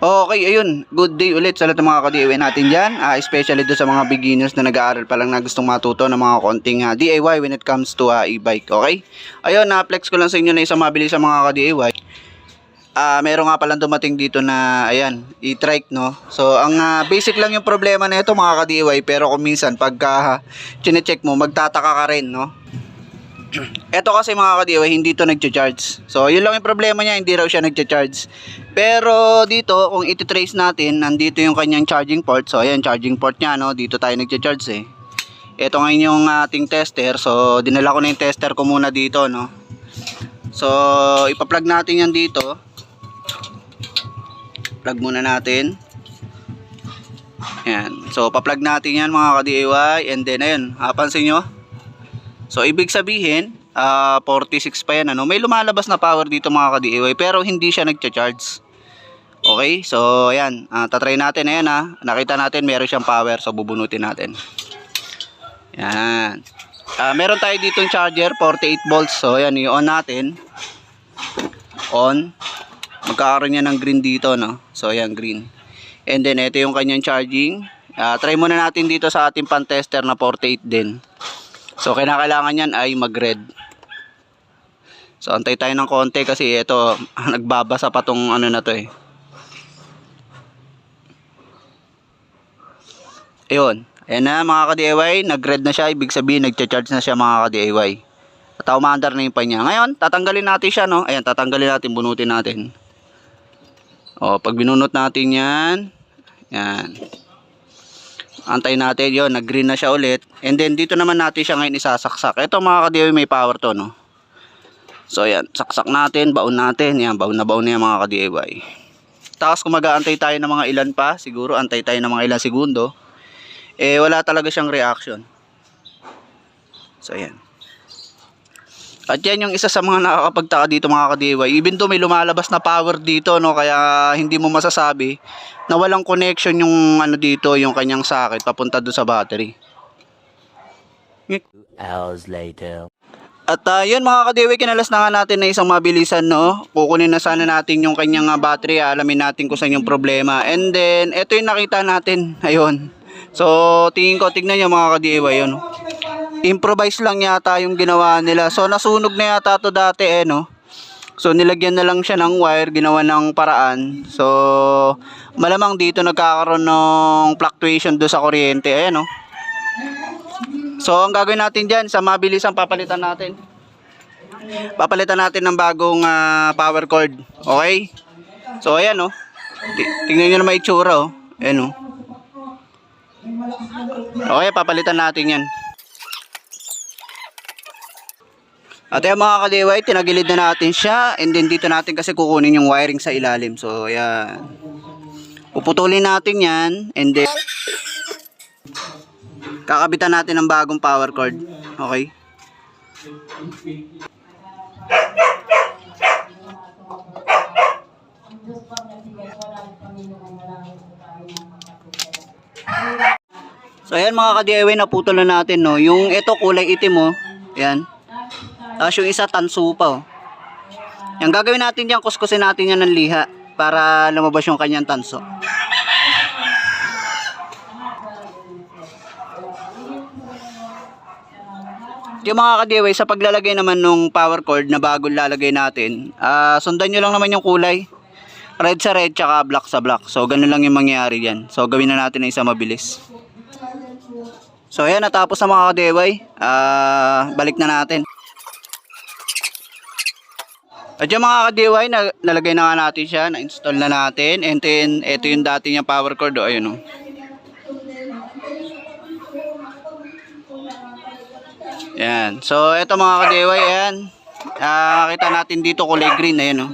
Okay, ayun. Good day ulit sa lahat ng mga ka-DIY natin dyan. Ah, especially do sa mga beginners na nag-aaral pa lang na gustong matuto ng mga konting ah, DIY when it comes to ah, e-bike. Okay? Ayun, na-flex ko lang sa inyo na isang mabilis sa mga ka-DIY. Ah, meron nga palang dumating dito na ayan, e-trike no. So, ang ah, basic lang yung problema na ito mga ka-DIY, pero kung minsan pagka chine-check mo, magtataka ka rin, no. Ito kasi mga ka-DIY, hindi to nagcha-charge. So, yun lang yung problema niya, hindi raw siya nagcha-charge. Pero dito, kung iti-trace natin, nandito yung kanyang charging port. So, ayan, charging port niya, no. Dito tayo nagcha-charge eh. Ito ngayon yung ating tester. So, dinala ko na yung tester ko muna dito, no. So, ipa-plug natin yan dito. Plug muna natin. Ayan. So, pa-plug natin yan mga ka-DIY. And then, ayun, hapansin nyo. So, ibig sabihin, ah 46 pa yan. Ano? May lumalabas na power dito mga ka-DIY, pero hindi siya nagcha-charge. Okay? So, ayan. Ah, tatry natin. Ayan ha. Nakita natin, meron siyang power. So, bubunutin natin. Yan. Ah, meron tayo ditong charger, 48 volts. So, ayan, i-on natin. On. Magkakaroon niya ng green dito, no? So, ayan, green. And then, ito yung kanyang charging. Ah, try muna natin dito sa ating pan-tester na 48 din. So, kinakailangan yan ay mag-red. So, antay tayo ng konti kasi ito, nagbabasa pa tong ano na to eh. Ayun. Ayan na mga ka-DIY, nag-red na siya. Ibig sabihin, nagcha-charge na siya mga ka-DIY. At umaandar na yung pa niya. Ngayon, tatanggalin natin siya, no? Ayan, tatanggalin natin, bunutin natin. O, pag binunot natin yan, yan. Antay natin yon nag-green na siya ulit. And then, dito naman natin siya ngayon isasaksak. Ito mga ka-DIY, may power to, no? So, yan. Saksak natin, baon natin. Yan, baon na baon na yan mga ka-DIY. Tapos, kung mag-aantay tayo ng mga ilan pa, siguro, antay tayo ng mga ilan segundo, eh, wala talaga siyang reaction. So, yan. At yan yung isa sa mga nakakapagtaka dito mga ka-DIY. Even though may lumalabas na power dito, no, kaya hindi mo masasabi na walang connection yung ano dito, yung kanyang socket papunta doon sa battery. hours later. At uh, yun mga ka-DIY, kinalas na nga natin na isang mabilisan, no? Kukunin na sana natin yung kanyang ah, battery, alamin natin kung saan yung problema. And then, ito yung nakita natin. Ayun. So, tingin ko, tignan nyo mga ka-DIY, yun. Improvise lang yata yung ginawa nila. So, nasunog na yata to dati, eh, no? So, nilagyan na lang siya ng wire, ginawa ng paraan. So, malamang dito nagkakaroon ng fluctuation do sa kuryente, ayan, no? So, ang gagawin natin dyan, sa mabilis ang papalitan natin. Papalitan natin ng bagong ah, power cord. Okay? So, ayan, oh. Ti- Tingnan nyo na may itsura, oh. Ayan, oh. Okay, papalitan natin yan. At ayan mga kaliway, tinagilid na natin siya. And then dito natin kasi kukunin yung wiring sa ilalim. So, ayan. Puputulin natin yan. And then, kakabitan natin ng bagong power cord. Okay? So ayan mga ka-DIY naputol na natin no. Yung ito kulay itim mo. Ayan. Tapos yung isa tanso pa oh. Yung gagawin natin diyan, kuskusin natin yan ng liha para lumabas yung kanyang tanso. Yung mga ka-DIY, sa paglalagay naman nung power cord na bagong lalagay natin, ah sundan nyo lang naman yung kulay. Red sa red, tsaka black sa black. So, ganun lang yung mangyayari dyan. So, gawin na natin na isa mabilis. So, ayan, natapos na mga ka-DIY. Ah, balik na natin. At yung mga ka-DIY, na, nalagay na nga natin siya, na-install na natin. And then, ito yung dati niyang power cord. O, ayun o. Yan. So, ito mga ka-DIY, ayan. Ah, kita natin dito kulay green, ayan o.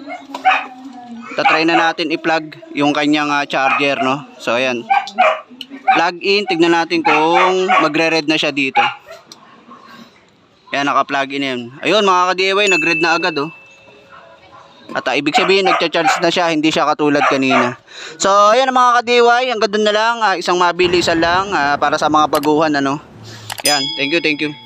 Tatry na natin i-plug yung kanyang ah, charger, no? So, ayan. Plug in, tignan natin kung magre-red na siya dito. Ayan, naka-plug in yan. Ayun, mga ka-DIY, nag-red na agad, oh. At ah, ibig sabihin, nagcha-charge na siya, hindi siya katulad kanina. So, ayan mga ka-DIY, hanggang doon na lang. ah, isang mabilisan lang ah, para sa mga baguhan, ano. Ayan, thank you, thank you.